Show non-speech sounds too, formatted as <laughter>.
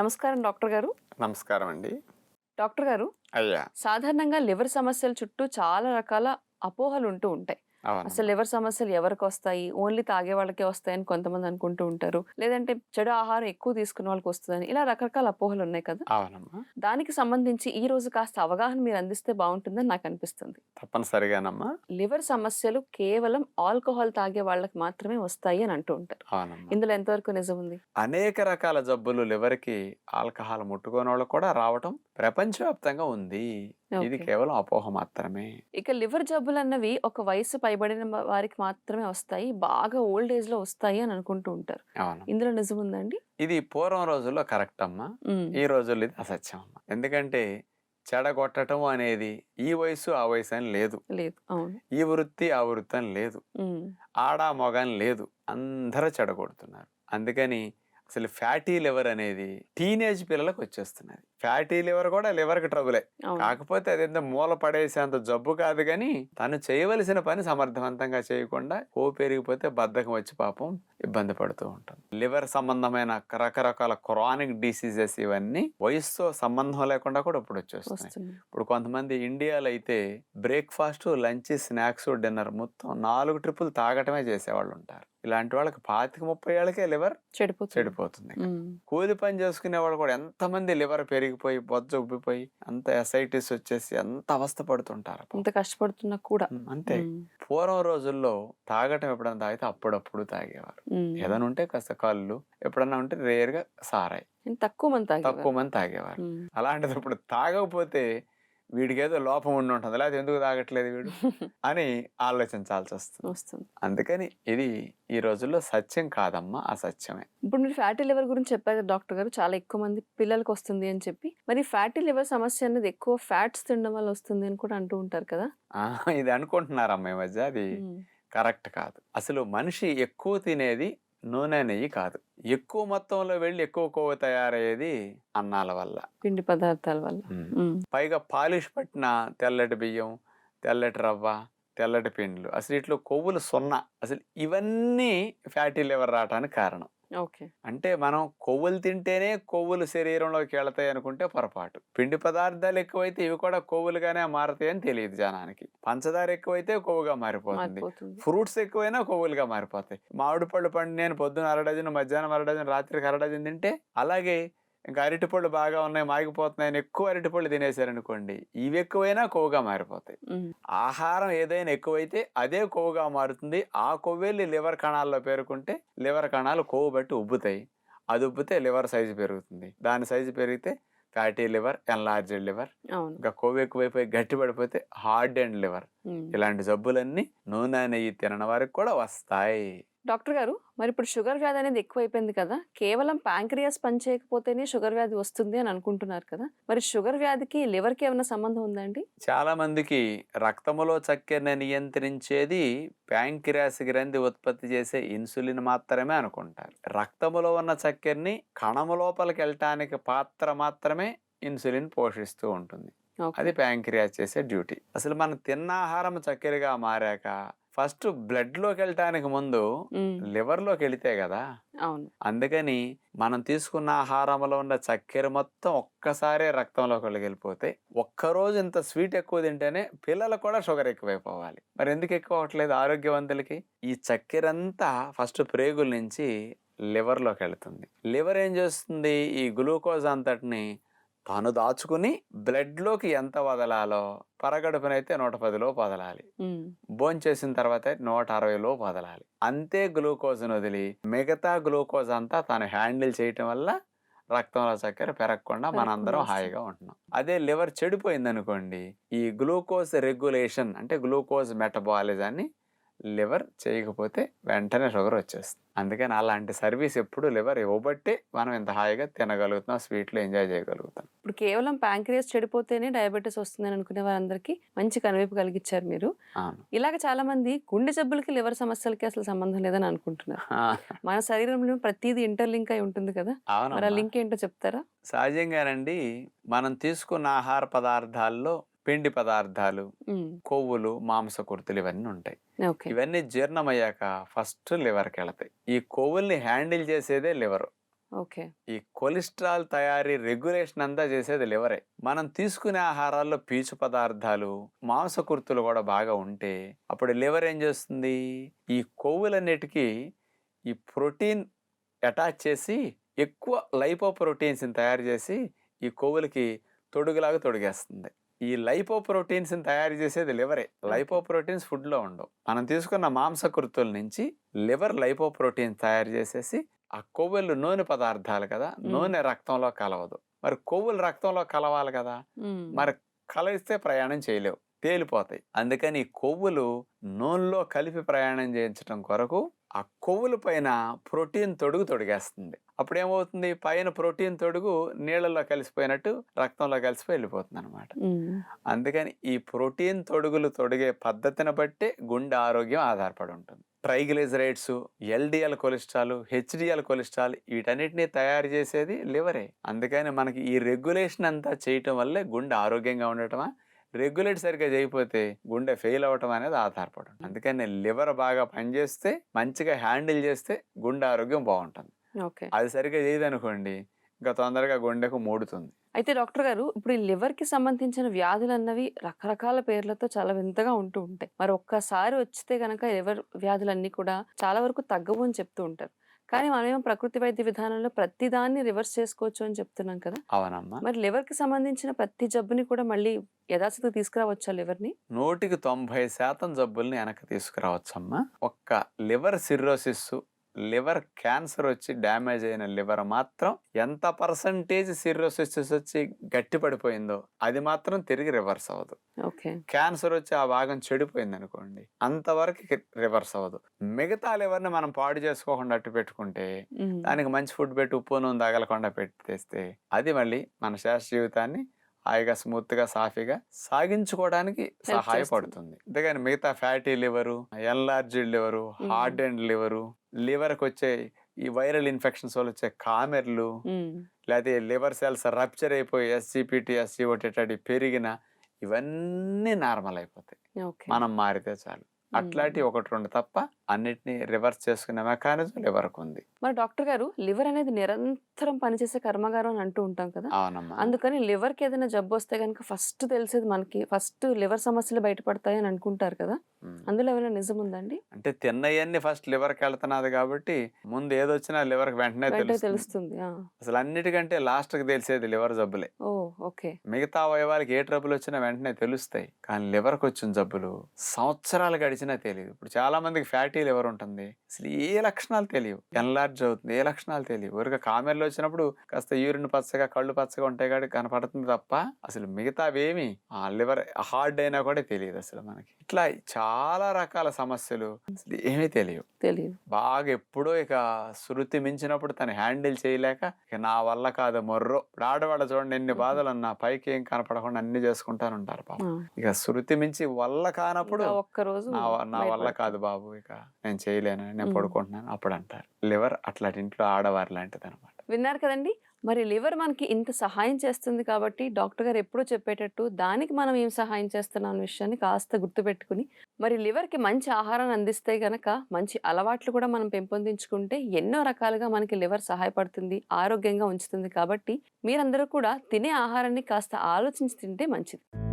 నమస్కారం డాక్టర్ గారు. నమస్కారం అండి. డాక్టర్ గారు అయ్యా. సాధారణంగా లివర్ సమస్యల చుట్టూ చాలా రకాల అపోహలు ఉంటూ ఉంటాయి. అసలు లివర్ సమస్యలు ఎవరికి వస్తాయి? ఓన్లీ తాగే వాళ్ళకే వస్తాయని కొంతమంది అనుకుంటూ ఉంటారు. లేదంటే చెడు ఆహారం ఎక్కువ తీసుకున్న వాళ్ళకి వస్తుందని ఇలా రకరకాల అపోహలు ఉన్నాయి కదా! అవునమ్మా. దానికి సంబంధించి ఈ రోజు కాస్త అవగాహన మీరు అందిస్తే బాగుంటుందని నాకు అనిపిస్తుంది. తప్పనిసరిగానమ్మా. లివర్ సమస్యలు కేవలం ఆల్కహాల్ తాగే వాళ్ళకి మాత్రమే వస్తాయి అని అంటూ ఉంటారు. ఇందులో ఎంతవరకు నిజం ఉంది? అనేక రకాల జబ్బులు లివర్కి ఆల్కహాల్ ముట్టుకోని వాళ్ళు కూడా రావటం ప్రపంచవ్యాప్తంగా ఉంది. ఇది. కేవలం అపోహ మాత్రమే. ఇక లివర్ జబ్బులు అన్నవి ఒక వయసు పైబడిన వారికి మాత్రమే వస్తాయి. బాగా ఓల్డ్ ఏజ్లో వస్తాయి అని అనుకుంటూ ఉంటారు. ఇందులో నిజం ఉందండి ఇది పూర్వం రోజుల్లో కరెక్ట్ అమ్మా ఈ రోజుల్లో ఇది అసత్యం అమ్మా ఎందుకంటే చెడగొట్టడం అనేది ఈ వయసు ఆ వయసు అని లేదు. లేదు. అవును. ఈ వృత్తి ఆ వృత్తి అని లేదు. ఆడ మగ అని లేదు. అందరూ చెడగొడుతున్నారు. అందుకని అసలు ఫ్యాటీ లివర్ అనేది టీనేజ్ పిల్లలకు వచ్చేస్తున్నది. ఫ్యాటీ లివర్ కూడా లివర్కి ట్రబులే కాకపోతే అదేంత మూల పడేసేంత జబ్బు కాదు కానీ తను చేయవలసిన పని సమర్థవంతంగా చేయకుండా ఓ పెరిగిపోతే బద్ధకం వచ్చి పాపం ఇబ్బంది పడుతూ ఉంటుంది. లివర్ సంబంధమైన రకరకాల క్రానిక్ డిసీజెస్ ఇవన్నీ వయసుతో సంబంధం లేకుండా కూడా ఇప్పుడు వచ్చేస్తున్నాయి. ఇప్పుడు కొంతమంది ఇండియాలో అయితే బ్రేక్ఫాస్ట్ లంచ్ స్నాక్స్ డిన్నర్ మొత్తం నాలుగు ట్రిప్పులు తాగటమే చేసేవాళ్ళు ఉంటారు. ఇలాంటి వాళ్ళకి పాతిక ముప్పై ఏళ్ళకే లివర్ చెడిపోతుంది. చెడిపోతుంది కూలి పని చేసుకునే వాళ్ళు కూడా ఎంతమంది లివర్ పెరిగిపోయి బొజ్జ ఉబ్బిపోయి అంత ఎసైటిస్ వచ్చేసి ఎంత అవస్థ పడుతుంటారు. ఇంత కష్టపడుతున్నా కూడా. అంతే. పూర్వం రోజుల్లో తాగటం ఎప్పుడైనా తాగితే అప్పుడప్పుడు తాగేవారు. ఏదైనా ఉంటే కాస్త కళ్ళు ఎప్పుడన్నా ఉంటే రేర్గా సారాయి తక్కువ మంది తాగేవారు. తక్కువ మంది తాగేవారు. అలాంటిది ఇప్పుడు తాగకపోతే వీడికి ఏదో లోపం ఉండి ఉంటుంది. లేకపోతే ఎందుకు తాగట్లేదు వీడు? <laughs> అని ఆలోచించాల్సి వస్తుంది. వస్తుంది. అందుకని ఇది ఈ రోజుల్లో సత్యం కాదమ్మా అసత్యమే. ఇప్పుడు మీరు ఫ్యాటీ లివర్ గురించి చెప్పారు డాక్టర్ గారు చాలా ఎక్కువ మంది పిల్లలకు వస్తుంది అని చెప్పి. మరి ఫ్యాటీ లివర్ సమస్య అనేది ఎక్కువ ఫ్యాట్స్ తినడం వల్ల వస్తుంది అని కూడా అంటూ ఉంటారు కదా? ఇది అనుకుంటున్నారమ్మా ఈ మధ్య. అది కరెక్ట్ కాదు. అసలు మనిషి ఎక్కువ తినేది నూనె నెయ్యి కాదు. ఎక్కువ మొత్తంలో వెళ్ళి ఎక్కువ కొవ్వు తయారయ్యేది అన్నాల వల్ల. పిండి పదార్థాల వల్ల. పైగా పాలిష్ పట్టిన తెల్లటి బియ్యం తెల్లటి రవ్వ తెల్లటి పిండ్లు. అసలు ఇట్లో కొవ్వులు సున్నా అసలు ఇవన్నీ ఫ్యాటీ లివర్ రావడానికి కారణం. అంటే మనం కొవ్వులు తింటేనే కొవ్వులు శరీరంలోకి వెళతాయి అనుకుంటే పొరపాటు. పిండి పదార్థాలు ఎక్కువైతే ఇవి కూడా కొవ్వులుగానే మారతాయి అని తెలియదు జనానికి. పంచదార ఎక్కువైతే కొవ్వుగా మారిపోతుంది. ఫ్రూట్స్ ఎక్కువైనా కొవ్వులుగా మారిపోతాయి. మామిడి పళ్ళు పండు నేను పొద్దున అర డజన్ మధ్యాహ్నం అర డజన్ రాత్రికి అర డజన్ తింటే అలాగే ఇంకా అరటిపళ్ళు బాగా ఉన్నాయి మాగిపోతున్నాయని ఎక్కువ అరటిపళ్ళు తినేశారనుకోండి ఇవి ఎక్కువైనా కొవ్వుగా మారిపోతాయి. ఆహారం ఏదైనా ఎక్కువైతే అదే కొవ్వుగా మారుతుంది. ఆ కొవ్వెళ్ళి లివర్ కణాల్లో పేరుకుంటే లివర్ కణాలు కొవ్వు బట్టి ఉబ్బుతాయి. అది ఉబ్బితే లివర్ సైజు పెరుగుతుంది. దాని సైజు పెరిగితే ఫ్యాటీ లివర్ ఎన్లార్జ్డ్ లివర్. ఇంకా కొవ్వు ఎక్కువైపోయి గట్టి పడిపోతే హార్డ్ అండ్ లివర్. ఇలాంటి జబ్బులన్నీ నూనె నెయ్యి తినని వారికి కూడా వస్తాయి. డాక్టర్ గారు మరి ఇప్పుడు షుగర్ వ్యాధి అనేది ఎక్కువైపోయింది కదా కేవలం ప్యాంక్రియాస్ పనిచేయకపోతేనే షుగర్ వ్యాధి వస్తుంది అని అనుకుంటున్నారు కదా మరి షుగర్ వ్యాధికి లివర్కి ఏమైనా సంబంధం ఉందండి చాలా మందికి రక్తములో చక్కెరని నియంత్రించేది ప్యాంక్రియాస్ గ్రంథి ఉత్పత్తి చేసే ఇన్సులిన్ మాత్రమే అనుకుంటారు. రక్తములో ఉన్న చక్కెరని కణము లోపలికి వెళ్ళటానికి పాత్ర మాత్రమే ఇన్సులిన్ పోషిస్తూ ఉంటుంది. అది ప్యాంక్రియాస్ చేసే డ్యూటీ. అసలు మనం తిన్న ఆహారం చక్కెరగా మారాక ఫస్ట్ బ్లడ్లోకి వెళ్ళటానికి ముందు లివర్లోకి వెళితే కదా? అవును. అందుకని మనం తీసుకున్న ఆహారంలో ఉన్న చక్కెర మొత్తం ఒక్కసారే రక్తంలోకి వెళ్ళిపోతే ఒక్కరోజు ఇంత స్వీట్ ఎక్కువ తింటేనే పిల్లలకు కూడా షుగర్ ఎక్కువైపోవాలి. మరి ఎందుకు ఎక్కువ అవ్వట్లేదు ఆరోగ్యవంతులకి? ఈ చక్కెర అంతా ఫస్ట్ ప్రేగుల నుంచి లివర్లోకి వెళుతుంది లివర్ ఏం చేస్తుంది? ఈ గ్లూకోజ్ అంతటిని తాను దాచుకుని బ్లడ్లోకి ఎంత వదలాలో పరగడుపునైతే నూట పదిలో వదలాలి. భోంచేసిన తర్వాత నూట అరవైలో వదలాలి. అంతే గ్లూకోజ్ను వదిలి మిగతా గ్లూకోజ్ అంతా తను హ్యాండిల్ చేయటం వల్ల రక్తంలో చక్కెర పెరగకుండా మనందరం హాయిగా ఉంటున్నాం. అదే లివర్ చెడిపోయింది అనుకోండి ఈ గ్లూకోజ్ రెగ్యులేషన్ అంటే గ్లూకోజ్ మెటబాలిజాన్ని లివర్ చేయకపోతే వెంటనే షుగర్ వచ్చేస్తుంది. అందుకని అలాంటి సర్వీస్ ఎప్పుడు లివర్ ఇవ్వబట్టే మనం ఇంత హాయిగా తినగలుగుతున్నాం స్వీట్లు ఎంజాయ్ చేయగలుగుతాం. ఇప్పుడు కేవలం ప్యాంక్రియాస్ చెడిపోతేనే డయాబెటీస్ వస్తుందని అనుకునే వారందరికీ మంచి కనువిప్పు కలిగించారు మీరు. ఇలాగ చాలా మంది గుండె జబ్బులకి లివర్ సమస్యలకి అసలు సంబంధం లేదని అనుకుంటున్నారు. మన శరీరంలో ప్రతిదీ ఇంటర్లింక్ అయి ఉంటుంది కదా? మరి ఆ. లింక్ ఏంటో చెప్తారా? సహజంగానండి మనం తీసుకున్న ఆహార పదార్థాల్లో పిండి పదార్థాలు కొవ్వులు మాంసకృతులు ఇవన్నీ ఉంటాయి. ఇవన్నీ జీర్ణమయ్యాక ఫస్ట్ లివర్కి వెళతాయి. ఈ కొవ్వుల్ని హ్యాండిల్ చేసేదే లివర్. ఓకే. ఈ కొలెస్ట్రాల్ తయారీ రెగ్యులేషన్ అంతా చేసేది లివరే. మనం తీసుకునే ఆహారాల్లో పీచు పదార్థాలు మాంసకృతులు కూడా బాగా ఉంటే అప్పుడు లివర్ ఏం చేస్తుంది? ఈ కొవ్వులన్నిటికీ ఈ ప్రోటీన్ అటాచ్ చేసి ఎక్కువ లైపో ప్రోటీన్స్ని తయారు చేసి ఈ కొవ్వులకి తొడుగులాగా తొడిగేస్తుంది. ఈ లైపో ప్రోటీన్స్ని తయారు చేసేది లివరే. లైపో ప్రోటీన్స్ ఫుడ్లో ఉండవు. మనం తీసుకున్న మాంసకృతుల నుంచి లివర్ లైపో ప్రోటీన్ తయారు చేసేసి ఆ కొవ్వులు నూనె పదార్థాలు కదా నూనె రక్తంలో కలవదు. మరి కొవ్వులు రక్తంలో కలవాలి కదా. మరి కలిస్తే ప్రయాణం చేయలేవు తేలిపోతాయి. అందుకని కొవ్వులు నూనెలో కలిపి ప్రయాణం చేయించడం కొరకు ఆ కొవ్వుల పైన ప్రోటీన్ తొడుగు తొడిగేస్తుంది. అప్పుడు ఏమవుతుంది పైన ప్రోటీన్ తొడుగు నీళ్ళలో కలిసిపోయినట్టు రక్తంలో కలిసిపోయి వెళ్ళిపోతుంది అనమాట. అందుకని ఈ ప్రోటీన్ తొడుగులు తొడిగే పద్ధతిని బట్టే గుండె ఆరోగ్యం ఆధారపడి ఉంటుంది. Triglycerides LDL cholesterol HDL cholesterol వీటన్నిటిని తయారు చేసేది లివరే. అందుకని మనకి ఈ రెగ్యులేషన్ అంతా చేయటం వల్లే గుండె ఆరోగ్యంగా ఉండటమా? రెగ్యులేట్ సరిగ్గా చేయకపోతే గుండె ఫెయిల్ అవ్వటం అనేది ఆధారపడి అందుకని లివర్ బాగా పనిచేస్తే మంచిగా హ్యాండిల్ చేస్తే గుండె ఆరోగ్యం బాగుంటుంది. ఓకే. అది సరిగ్గా చేయదనుకోండి ఇంకా తొందరగా గుండెకు మూడుతుంది. అయితే డాక్టర్ గారు ఇప్పుడు ఈ లివర్కి సంబంధించిన వ్యాధులు అన్నవి రకరకాల పేర్లతో చాలా వింతగా ఉంటూ ఉంటాయి. మరి ఒక్కసారి వచ్చితే గనక లివర్ వ్యాధులన్నీ కూడా చాలా వరకు తగ్గవు అని చెప్తూ ఉంటారు. కానీ మనమేమో ప్రకృతి వైద్య విధానంలో ప్రతి దాన్ని రివర్స్ చేసుకోవచ్చు అని చెప్తున్నాం కదా! అవునమ్మా. మరి లివర్కి సంబంధించిన ప్రతి జబ్బుని కూడా మళ్ళీ యథాస్థితికి తీసుకురావచ్చా లివర్ని నూటికి తొంభై శాతం జబ్బుల్ని వెనక్కి తీసుకురావచ్చమ్మా. ఒక్క లివర్ సిర్రోసిస్ లివర్ క్యాన్సర్ వచ్చి డ్యామేజ్ అయిన లివర్ మాత్రం ఎంత పర్సంటేజ్ సిర్రోసిస్ వచ్చి గట్టి పడిపోయిందో అది మాత్రం తిరిగి రివర్స్ అవ్వదు. క్యాన్సర్ వచ్చి ఆ భాగం చెడిపోయింది అనుకోండి అంతవరకు రివర్స్ అవ్వదు. మిగతా లివర్ని మనం పాడు చేసుకోకుండా అట్టు పెట్టుకుంటే దానికి మంచి ఫుడ్ పెట్టి ఉప్పు నూనె తగలకుండా పెట్టేస్తే అది మళ్ళీ మన శాస్త్ర జీవితాన్ని హాయిగా స్మూత్గా సాఫీగా సాగించుకోవడానికి సహాయపడుతుంది. అంతేగాని మిగతా fatty liver enlarged liver hard and liver లివర్కి వచ్చే ఈ వైరల్ ఇన్ఫెక్షన్స్ వల్ల వచ్చే కామెర్లు లేకపోతే లివర్ సెల్స్ రప్చర్ అయిపోయి ఎస్జిపిటి ఎస్జిఓటి పెరిగిన ఇవన్నీ నార్మల్ అయిపోతాయి. మనం మారితే చాలు. అట్లాంటి ఒకటి రెండు తప్ప అన్నిటినీ రివర్స్ చేసుకునే మెకానిజం లివర్కు ఉంది మరి డాక్టర్ గారు లివర్ అనేది నిరంతరం పనిచేసే కర్మగారం అని అంటూ ఉంటాం కదా? అవునమ్మా. అందుకని లివర్కి ఏదైనా జబ్బు వస్తే కనుక ఫస్ట్ తెలిసేది మనకి ఫస్ట్ లివర్ సమస్యలు బయటపడతాయి అని అనుకుంటారు కదా. అందులో ఏమైనా నిజం ఉందండి అంటే తిన్నయన్ని ఫస్ట్ లివర్కి వెళ్తున్నది కాబట్టి ముందు ఏదొచ్చినా లివర్కి వెంటనే వెంటనే తెలుస్తుంది. అసలు అన్నిటికంటే లాస్ట్కి తెలిసేది లివర్ జబ్బులే. ఓ ఓకే. మిగతా అవయవాలకి ఏ ట్రబుల్ వచ్చినా వెంటనే తెలుస్తాయి. కానీ లివర్కి వచ్చిన జబ్బులు సంవత్సరాలు గడిచినా తెలియదు. ఇప్పుడు చాలా మందికి ఫ్యాటీ లివర్ ఉంటుంది అసలు ఏ లక్షణాలు తెలియవు. ఎన్లార్జ్ అవుతుంది. ఏ లక్షణాలు తెలియవు. ఊరిక కామెర్లో వచ్చినప్పుడు కాస్త యూరిన్ పచ్చగా కళ్ళు పచ్చగా ఉంటాయి కాబట్టి కనపడుతుంది తప్ప అసలు మిగతావేమి ఆ లివర్ హార్డ్ అయినా కూడా తెలియదు అసలు మనకి. ఇట్లా చాలా రకాల సమస్యలు ఏమీ తెలియవు. తెలియదు బాగా ఎప్పుడో ఇక శృతి మించినప్పుడు తను హ్యాండిల్ చేయలేక ఇక నా వల్ల కాదు మొర్రో. ఇప్పుడు ఆడవాళ్ళ చూడండి ఎన్ని బాధలు అన్నా పైకి ఏం కనపడకుండా అన్ని చేసుకుంటాను ఉంటారు పాపం. ఆ. ఇక శృతి మించి వల్ల కానప్పుడు ఇంకా ఒక్క రోజు నా వల్ల. కాదు బాబు ఇక నేను చేయలేను నేను. పడుకుంటున్నాను అప్పుడు అంటారు. లివర్ అట్లాంటి ఇంట్లో ఆడవారి లాంటిది అనమాట విన్నారు కదండి? మరి లివర్ మనకి ఇంత సహాయం చేస్తుంది కాబట్టి డాక్టర్ గారు ఎప్పుడూ చెప్పేటట్టు దానికి మనం ఏం సహాయం చేస్తున్నాం అనే విషయాన్ని కాస్త గుర్తుపెట్టుకుని మరి లివర్కి మంచి ఆహారాన్ని అందిస్తే గనక మంచి అలవాట్లు కూడా మనం పెంపొందించుకుంటే ఎన్నో రకాలుగా మనకి లివర్ సహాయపడుతుంది ఆరోగ్యంగా ఉంచుతుంది కాబట్టి మీరందరూ కూడా తినే ఆహారాన్ని కాస్త ఆలోచించి తింటే మంచిది.